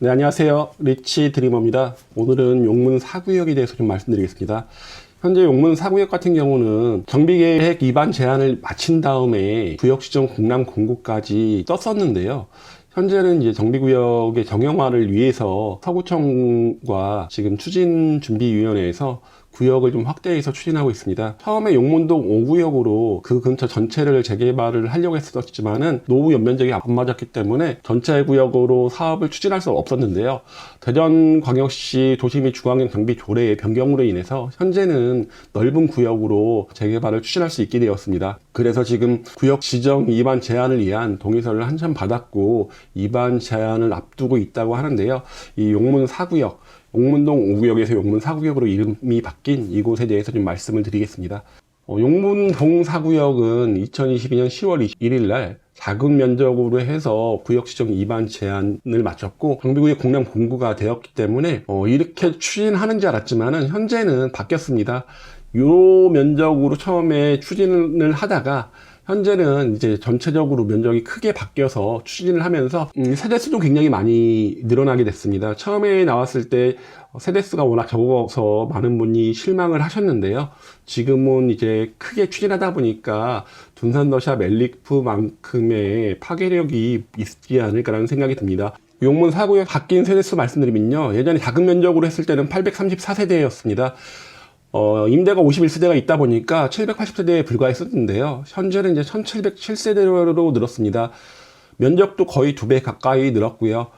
네, 안녕하세요. 리치 드리머입니다. 오늘은 용문 사구역에 대해서 좀 말씀드리겠습니다. 현재 용문 사구역 같은 경우는 정비계획 위반 제한을 마친 다음에 구역 지정 공람 공고까지 떴었는데요. 현재는 이제 정비구역의 정형화를 위해서 서구청과 지금 추진준비위원회에서 구역을 좀 확대해서 추진하고 있습니다. 처음에 용문동 5구역으로 그 근처 전체를 재개발을 하려고 했었지만은 노후 연면적이 안 맞았기 때문에 전체 구역으로 사업을 추진할 수 없었는데요. 대전광역시 도시및 중앙형 정비 조례의 변경으로 인해서 현재는 넓은 구역으로 재개발을 추진할 수 있게 되었습니다. 그래서 지금 구역 지정 위반 제한을 위한 동의서를 한참 받았고 위반 제한을 앞두고 있다고 하는데요. 이 용문 4구역 용문동 5구역에서 용문 4구역으로 이름이 바뀐 이곳에 대해서 좀 말씀을 드리겠습니다. 어, 용문동 4구역은 2022년 10월 21일 날 작은 면적으로 해서 구역 지정 위반 제한을 마쳤고 정비구역 공람 공고가 되었기 때문에 어, 이렇게 추진하는 줄 알았지만은 현재는 바뀌었습니다. 요 면적으로 처음에 추진을 하다가 현재는 이제 전체적으로 면적이 크게 바뀌어서 추진을 하면서 음, 세대 수도 굉장히 많이 늘어나게 됐습니다. 처음에 나왔을 때 세대 수가 워낙 적어서 많은 분이 실망을 하셨는데요. 지금은 이제 크게 추진하다 보니까 둔산더샵 엘리프만큼의 파괴력이 있지 않을까라는 생각이 듭니다. 용문 사구역 바뀐 세대수 말씀드리면요. 예전에 작은 면적으로 했을 때는 834세대였습니다. 어, 임대가 51세대가 있다 보니까 780세대에 불과했었는데요. 현재는 이제 1707세대로 늘었습니다. 면적도 거의 두 배 가까이 늘었고요.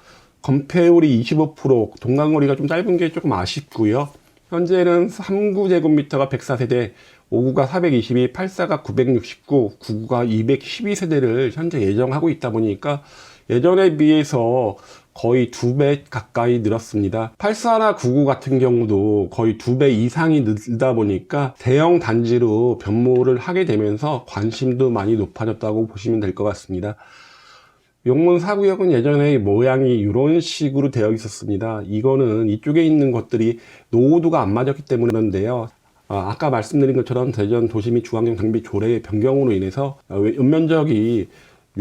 건폐율이 25%, 동간거리가 좀 짧은 게 조금 아쉽고요. 현재는 3구 제곱미터가 104세대, 5구가 422, 84가 969, 9구가 212세대를 현재 예정하고 있다 보니까 예전에 비해서 거의 두 배 가까이 늘었습니다. 84나 99 같은 경우도 거의 두 배 이상이 늘다 보니까 대형 단지로 변모를 하게 되면서 관심도 많이 높아졌다고 보시면 될 것 같습니다. 용문 사구역은 예전에 모양이 이런 식으로 되어 있었습니다. 이거는 이쪽에 있는 것들이 노후도가 안 맞았기 때문인데요. 아, 까 말씀드린 것처럼 대전 도시및 중앙경 장비 조례의 변경으로 인해서 연면적이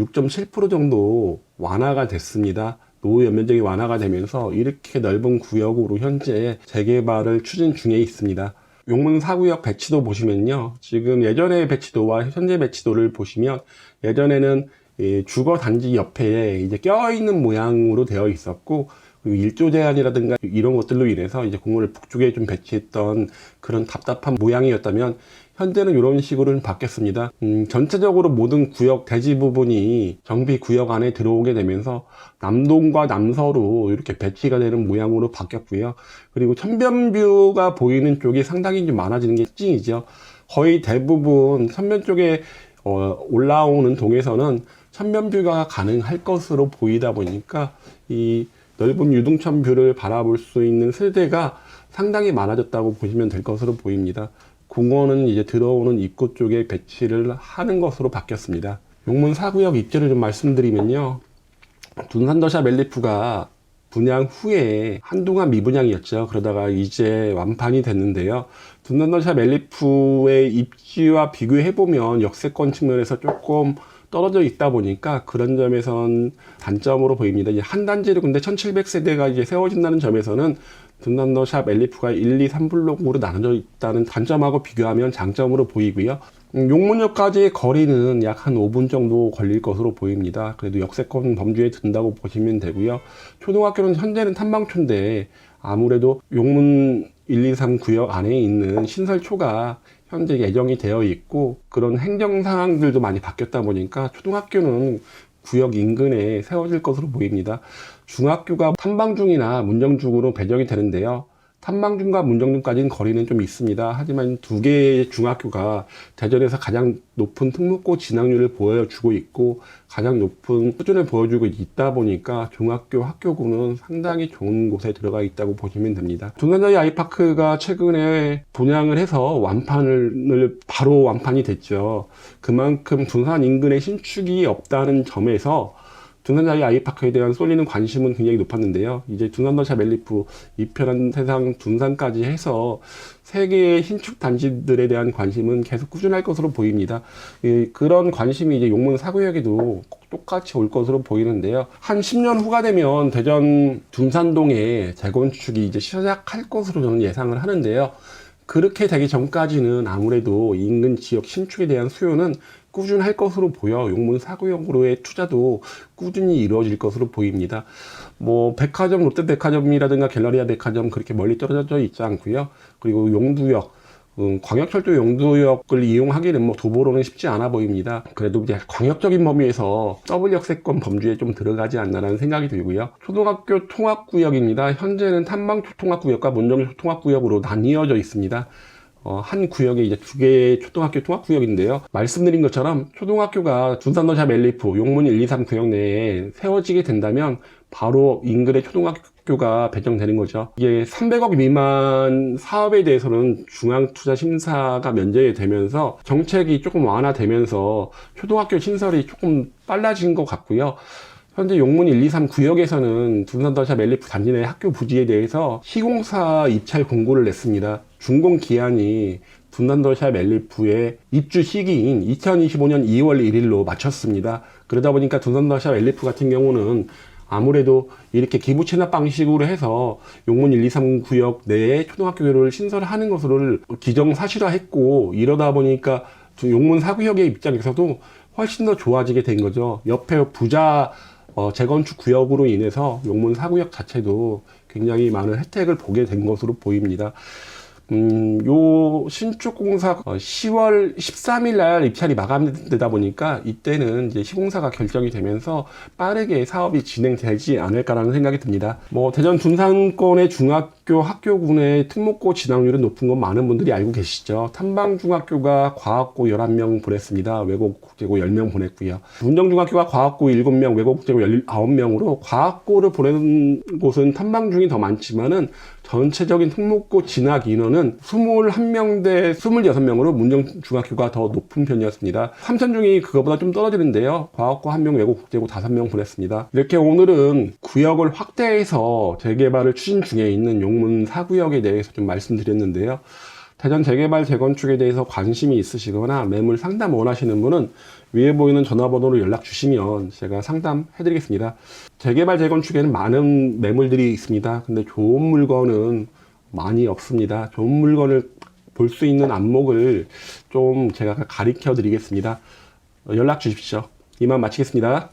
6.7% 정도 완화가 됐습니다. 노후 연면적이 완화가 되면서 이렇게 넓은 구역으로 현재 재개발을 추진 중에 있습니다. 용문 사구역 배치도 보시면요. 지금 예전의 배치도와 현재 배치도를 보시면 예전에는 이 주거 단지 옆에 이제 껴있는 모양으로 되어 있었고 일조 제한이라든가 이런 것들로 인해서 이제 공원을 북쪽에 좀 배치했던 그런 답답한 모양이었다면 현재는 이런 식으로 바뀌었습니다. 음, 전체적으로 모든 구역 대지 부분이 정비 구역 안에 들어오게 되면서 남동과 남서로 이렇게 배치가 되는 모양으로 바뀌었고요. 그리고 천변뷰가 보이는 쪽이 상당히 좀 많아지는 게 특징이죠. 거의 대부분 천변 쪽에 어, 올라오는 동에서는 천변뷰가 가능할 것으로 보이다 보니까 이 넓은 유등천 뷰를 바라볼 수 있는 세대가 상당히 많아졌다고 보시면 될 것으로 보입니다. 공원은 이제 들어오는 입구 쪽에 배치를 하는 것으로 바뀌었습니다. 용문 사구역 입지를 좀 말씀드리면요. 둔산더샵 멜리프가 분양 후에 한동안 미분양이었죠. 그러다가 이제 완판이 됐는데요. 둔산더샵 멜리프의 입지와 비교해보면 역세권 측면에서 조금 떨어져 있다 보니까 그런 점에선 단점으로 보입니다. 한 단지를 근데 1700세대가 이제 세워진다는 점에서는 둔난더 샵 엘리프가 1, 2, 3블록으로 나눠져 있다는 단점하고 비교하면 장점으로 보이고요. 음, 용문역까지의 거리는 약 한 5분 정도 걸릴 것으로 보입니다. 그래도 역세권 범주에 든다고 보시면 되고요. 초등학교는 현재는 탐방초인데 아무래도 용문 1, 2, 3 구역 안에 있는 신설초가 현재 예정이 되어 있고 그런 행정 상황들도 많이 바뀌었다 보니까 초등학교는 구역 인근에 세워질 것으로 보입니다. 중학교가 탐방중이나 문정중으로 배정이 되는데요. 탐방중과 문정중까지는 거리는 좀 있습니다. 하지만 두 개의 중학교가 대전에서 가장 높은 특목고 진학률을 보여주고 있고 가장 높은 수준을 보여주고 있다 보니까 중학교 학교군은 상당히 좋은 곳에 들어가 있다고 보시면 됩니다. 두산자이 아이파크가 최근에 분양을 해서 완판을 바로 완판이 됐죠. 그만큼 둔산 인근에 신축이 없다는 점에서 둔산자이 아이파크에 대한 쏠리는 관심은 굉장히 높았는데요. 이제 둔산더샵 멜리프, 이편한 세상 둔산까지 해서 세계의 신축 단지들에 대한 관심은 계속 꾸준할 것으로 보입니다. 이, 그런 관심이 이제 용문 사구역에도 똑같이 올 것으로 보이는데요. 한 10년 후가 되면 대전 둔산동의 재건축이 이제 시작할 것으로 저는 예상을 하는데요. 그렇게 되기 전까지는 아무래도 인근 지역 신축에 대한 수요는 꾸준할 것으로 보여 용문 사구역으로의 투자도 꾸준히 이루어질 것으로 보입니다. 뭐 백화점 롯데백화점이라든가 갤러리아 백화점 그렇게 멀리 떨어져 있지 않고요. 그리고 용두역 음, 광역철도 용두역을 이용하기는 뭐 도보로는 쉽지 않아 보입니다. 그래도 이제 광역적인 범위에서 더블 역세권 범주에 좀 들어가지 않나라는 생각이 들고요. 초등학교 통합구역입니다. 현재는 탐방 통합구역과 문정 통합구역으로 나뉘어져 있습니다. 어, 한 구역에 이제 두 개의 초등학교 통합구역인데요. 말씀드린 것처럼 초등학교가 둔산너샵 멜리프 용문 1, 2, 3 구역 내에 세워지게 된다면 바로 인근의 초등학교 가 배정되는 거죠. 이게 300억 미만 사업에 대해서는 중앙투자심사가 면제가 되면서 정책이 조금 완화되면서 초등학교 신설이 조금 빨라진 것 같고요. 현재 용문 1, 2, 3 구역에서는 둔산더샵 멜리프 단지 내 학교 부지에 대해서 시공사 입찰 공고를 냈습니다. 준공 기한이 둔산더샵 멜리프의 입주 시기인 2025년 2월 1일로 마쳤습니다. 그러다 보니까 둔산더샵 멜리프 같은 경우는 아무래도 이렇게 기부 체납 방식으로 해서 용문 1, 2, 3 구역 내에 초등학교를 신설하는 것을 기정 사실화했고 이러다 보니까 용문 4구역의 입장에서도 훨씬 더 좋아지게 된 거죠. 옆에 부자 어, 재건축 구역으로 인해서 용문 4구역 자체도 굉장히 많은 혜택을 보게 된 것으로 보입니다. 음, 요 신축 공사 10월 13일 날 입찰이 마감되다 보니까 이때는 이제 시공사가 결정이 되면서 빠르게 사업이 진행되지 않을까라는 생각이 듭니다. 뭐 대전 둔산권의 중 학교 학교군의 특목고 진학률은 높은 건 많은 분들이 알고 계시죠. 탐방중학교가 과학고 11명 보냈습니다. 외국 국제고 10명 보냈고요. 문정중학교가 과학고 7명, 외국 국제고 19명으로 과학고를 보내는 곳은 탐방중이 더 많지만은 전체적인 특목고 진학 인원은 21명 대 26명으로 문정중학교가 더 높은 편이었습니다. 삼천중이 그거보다 좀 떨어지는데요. 과학고 1명, 외국 국제고 5명 보냈습니다. 이렇게 오늘은 구역을 확대해서 재개발을 추진 중에 있는 용문 4구역에 대해서 좀 말씀드렸는데요. 대전 재개발 재건축에 대해서 관심이 있으시거나 매물 상담 원하시는 분은 위에 보이는 전화번호로 연락 주시면 제가 상담해 드리겠습니다. 재개발 재건축에는 많은 매물들이 있습니다. 근데 좋은 물건은 많이 없습니다. 좋은 물건을 볼 수 있는 안목을 좀 제가 가르쳐 드리겠습니다. 연락 주십시오. 이만 마치겠습니다.